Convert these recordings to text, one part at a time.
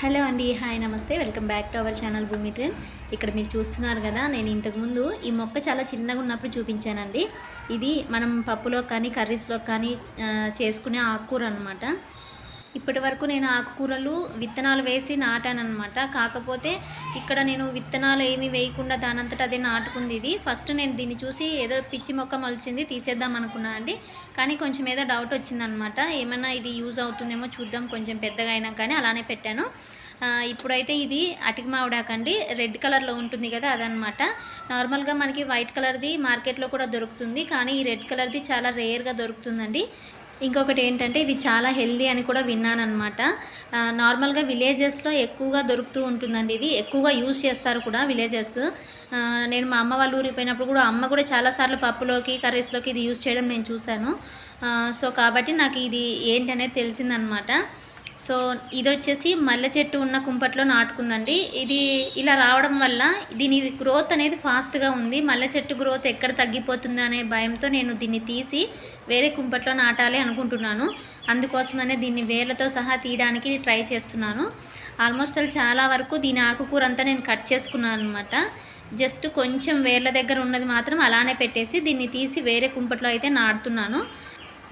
Hello అండి hi నమస్తే. Welcome back to our channel Bhoomi trend ఇక్కడ మీరు చూస్తున్నారు కదా నేను ఇంతకుముందు ఈ మొక్క చాలా చిన్నగా ఉన్నప్పుడు చూపించానండి. ఇది మనం పప్పులో కానీ కర్రీస్లో కానీ చేసుకునే ఆకుకూర అనమాట ఇప్పటి వరకు నేను ఆకుకూరలు విత్తనాలు వేసి నాటానమాట కాకపోతే ఇక్కడ నేను విత్తనాలు ఏమీ వేయకుండా దానంతట అదే నాటుకుంది ఇది. ఫస్ట్ నేను దీన్ని చూసి ఏదో పిచ్చి మొక్క మొలిచింది తీసేద్దాం అనుకున్నా అండి. కానీ కొంచెం ఏదో డౌట్ వచ్చిందనమాట ఏమైనా ఇది యూజ్ అవుతుందేమో చూద్దాం. కొంచెం పెద్దగా అయినా కానీ అలానే పెట్టాను. ఇప్పుడైతే ఇది అటికి మావిడాకండి రెడ్ కలర్లో ఉంటుంది కదా అదనమాట నార్మల్గా మనకి వైట్ కలర్ది మార్కెట్లో కూడా దొరుకుతుంది. కానీ ఈ రెడ్ కలర్ది చాలా రేర్గా దొరుకుతుందండి. ఇంకొకటి ఏంటంటే ఇది చాలా హెల్దీ అని కూడా విన్నాను అనమాట నార్మల్గా విలేజెస్లో ఎక్కువగా దొరుకుతూ ఉంటుందండి ఇది. ఎక్కువగా యూజ్ చేస్తారు కూడా విలేజెస్. నేను మా అమ్మ వాళ్ళ ఊరికి పోయినప్పుడు కూడా అమ్మ కూడా చాలాసార్లు పప్పులోకి కర్రీస్లోకి ఇది యూజ్ చేయడం నేను చూశాను. సో కాబట్టి నాకు ఇది ఏంటి అనేది తెలిసిందనమాట సో ఇది వచ్చేసి మల్లె చెట్టు ఉన్న కుంపట్లో నాటుకుందండి. ఇది ఇలా రావడం వల్ల దీని గ్రోత్ అనేది ఫాస్ట్గా ఉంది. మల్లె చెట్టు గ్రోత్ ఎక్కడ తగ్గిపోతుంది అనే భయంతో నేను దీన్ని తీసి వేరే కుంపట్లో నాటాలి అనుకుంటున్నాను. అందుకోసమనే దీన్ని వేర్లతో సహా తీయడానికి ట్రై చేస్తున్నాను. ఆల్మోస్ట్ అల్ చాలా వరకు దీని ఆకుకూర అంతా నేను కట్ చేసుకున్నాను అనమాట జస్ట్ కొంచెం వేర్ల దగ్గర ఉన్నది మాత్రం అలానే పెట్టేసి దీన్ని తీసి వేరే కుంపట్లో అయితే నాటుతున్నాను.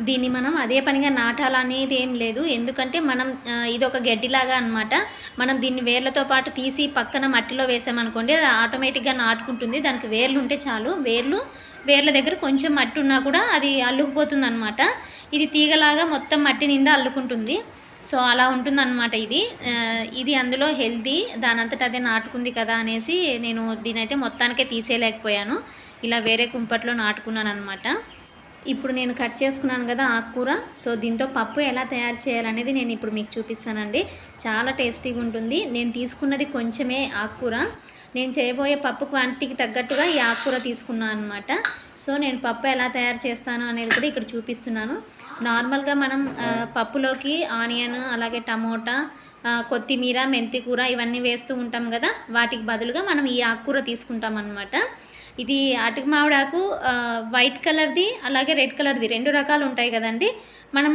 దీన్ని మనం అదే పనిగా నాటాలనేది ఏం లేదు. ఎందుకంటే మనం ఇది ఒక గడ్డిలాగా అనమాట మనం దీన్ని వేర్లతో పాటు తీసి పక్కన మట్టిలో వేసామనుకోండి అది ఆటోమేటిక్గా నాటుకుంటుంది. దానికి వేర్లు ఉంటే చాలు. వేర్లు వేర్ల దగ్గర కొంచెం మట్టి ఉన్నా కూడా అది అల్లుకుపోతుంది అనమాట ఇది తీగలాగా మొత్తం మట్టి నిండా అల్లుకుంటుంది. సో అలా ఉంటుందన్నమాట ఇది. ఇది అందులో హెల్దీ దానంతట అదే నాటుకుంది కదా అనేసి నేను దీనైతే మొత్తానికే తీసేయలేకపోయాను. ఇలా వేరే కుంపట్లో నాటుకున్నాను అనమాట ఇప్పుడు నేను కట్ చేసుకున్నాను కదా ఆకుకూర సో దీంతో పప్పు ఎలా తయారు చేయాలనేది నేను ఇప్పుడు మీకు చూపిస్తానండి. చాలా టేస్టీగా ఉంటుంది. నేను తీసుకున్నది కొంచెమే ఆకుకూర నేను చేయబోయే పప్పు క్వాంటిటీకి తగ్గట్టుగా ఈ ఆకుకూర తీసుకున్నాను అనమాట సో నేను పప్పు ఎలా తయారు చేస్తాను అనేది కూడా ఇక్కడ చూపిస్తున్నాను. నార్మల్గా మనం పప్పులోకి ఆనియన్ అలాగే టమోటా కొత్తిమీర మెంతికూర ఇవన్నీ వేస్తూ ఉంటాం కదా. వాటికి బదులుగా మనం ఈ ఆకుకూర తీసుకుంటాం అనమాట ఇది అటుకు మామిడాకు వైట్ కలర్ది అలాగే రెడ్ కలర్ది రెండు రకాలు ఉంటాయి కదండి. మనం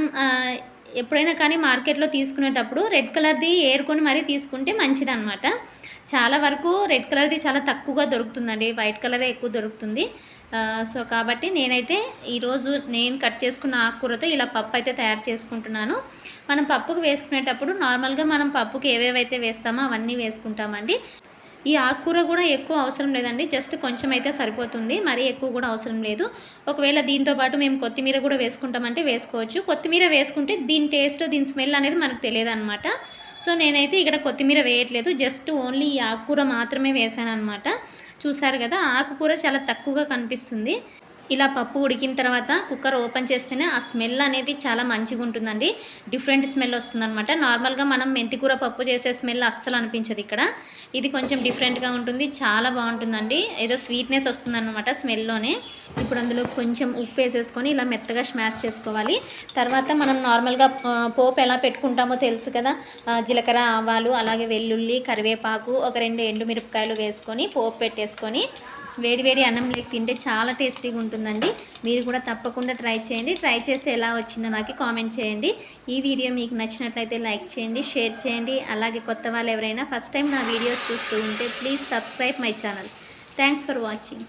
ఎప్పుడైనా కానీ మార్కెట్లో తీసుకునేటప్పుడు రెడ్ కలర్ది ఏరుకొని మరీ తీసుకుంటే మంచిదన్నమాట. చాలా వరకు రెడ్ కలర్ది చాలా తక్కువగా దొరుకుతుందండి. వైట్ కలరే ఎక్కువ దొరుకుతుంది. సో కాబట్టి నేనైతే ఈరోజు నేను కట్ చేసుకున్న ఆకుకూరతో ఇలా పప్పు అయితే తయారు చేసుకుంటున్నాను. మనం పప్పుకు వేసుకునేటప్పుడు నార్మల్గా మనం పప్పుకి ఏవేవైతే వేస్తామో అవన్నీ వేసుకుంటామండి. ఈ ఆకుకూర కూడా ఎక్కువ అవసరం లేదండి. జస్ట్ కొంచెం అయితే సరిపోతుంది. మరీ ఎక్కువ కూడా అవసరం లేదు. ఒకవేళ దీంతో పాటు మేము కొత్తిమీర కూడా వేసుకుంటామంటే వేసుకోవచ్చు. కొత్తిమీర వేసుకుంటే దీని టేస్ట్ దీని స్మెల్ అనేది మనకు తెలియదు అనమాట సో నేనైతే ఇక్కడ కొత్తిమీర వేయట్లేదు. జస్ట్ ఓన్లీ ఈ ఆకుకూర మాత్రమే వేసాను అనమాట చూసారు కదా ఆకుకూర చాలా తక్కువగా కనిపిస్తుంది. ఇలా పప్పు ఉడికిన తర్వాత కుక్కర్ ఓపెన్ చేస్తేనే ఆ స్మెల్ అనేది చాలా మంచిగా ఉంటుందండి. డిఫరెంట్ స్మెల్ వస్తుందన్నమాట. నార్మల్గా మనం మెంతికూర పప్పు చేసే స్మెల్ అస్సలు అనిపించదు ఇక్కడ. ఇది కొంచెం డిఫరెంట్గా ఉంటుంది. చాలా బాగుంటుందండి. ఏదో స్వీట్నెస్ వస్తుందన్నమాట స్మెల్లోనే. ఇప్పుడు అందులో కొంచెం ఉప్పు వేసేసుకొని ఇలా మెత్తగా స్మాష్ చేసుకోవాలి. తర్వాత మనం నార్మల్గా పోపు ఎలా పెట్టుకుంటామో తెలుసు కదా. జీలకర్ర ఆవాలు అలాగే వెల్లుల్లి కరివేపాకు ఒక రెండు ఎండుమిరపకాయలు వేసుకొని పోపు పెట్టేసుకొని వేడి వేడి అన్నం లేక తింటే చాలా టేస్టీగా ఉంటుందండి. మీరు కూడా తప్పకుండా ట్రై చేయండి. ట్రై చేస్తే ఎలా వచ్చిందో నాకు కామెంట్ చేయండి. ఈ వీడియో మీకు నచ్చినట్లయితే లైక్ చేయండి షేర్ చేయండి. అలాగే కొత్త వాళ్ళు ఎవరైనా ఫస్ట్ టైం నా వీడియోస్ చూస్తూ ఉంటే please subscribe my channel. Thanks for watching.